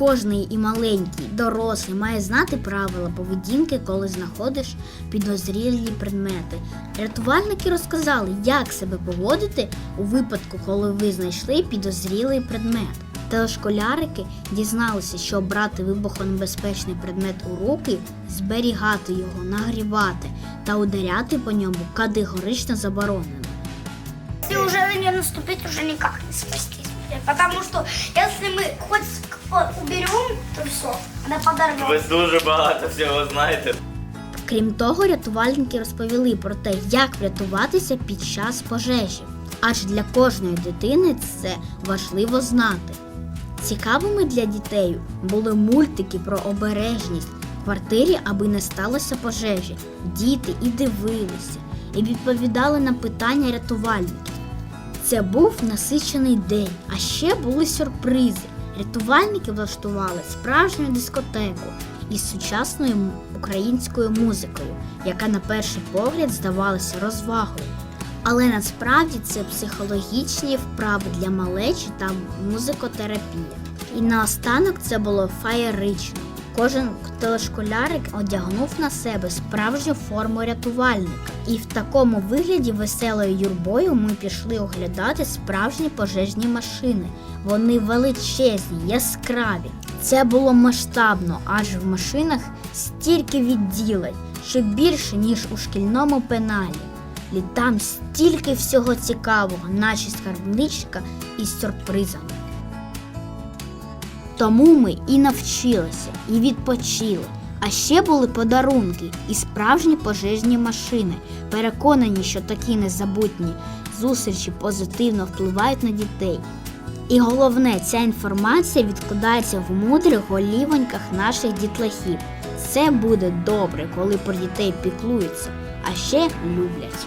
кожний і маленький, дорослий має знати правила поведінки, коли знаходиш підозрілі предмети. Рятувальники розказали, як себе поводити у випадку, коли ви знайшли підозрілий предмет. Телешколярики дізналися, що брати вибухонебезпечний предмет у руки, зберігати його, нагрівати та ударяти по ньому категорично заборонено. Уже на нее наступить, уже никак не спастись. Потому что если мы хоть уберем, то все, она Ви дуже багато всього знаєте. Крім того, рятувальники розповіли про те, як врятуватися під час пожежі. Адже для кожної дитини це важливо знати. Цікавими для дітей були мультики про обережність в квартирі, аби не сталося пожежі. Діти і дивилися, і відповідали на питання рятувальників. Це був насичений день, а ще були сюрпризи. Рятувальники влаштували справжню дискотеку із сучасною українською музикою, яка на перший погляд здавалася розвагою. Але насправді це психологічні вправи для малечі та музикотерапія. І наостанок це було феєрично. Кожен телешколярик одягнув на себе справжню форму рятувальника. І в такому вигляді веселою юрбою ми пішли оглядати справжні пожежні машини. Вони величезні, яскраві. Це було масштабно, аж в машинах стільки відділень, що більше, ніж у шкільному пеналі. І там стільки всього цікавого, наче скарбничка із сюрпризами. Тому ми і навчилися, і відпочили. А ще були подарунки і справжні пожежні машини. Переконані, що такі незабутні зустрічі позитивно впливають на дітей. І головне, ця інформація відкладається в мудрих голівоньках наших дітлахів. Це буде добре, коли про дітей піклуються, а ще люблять.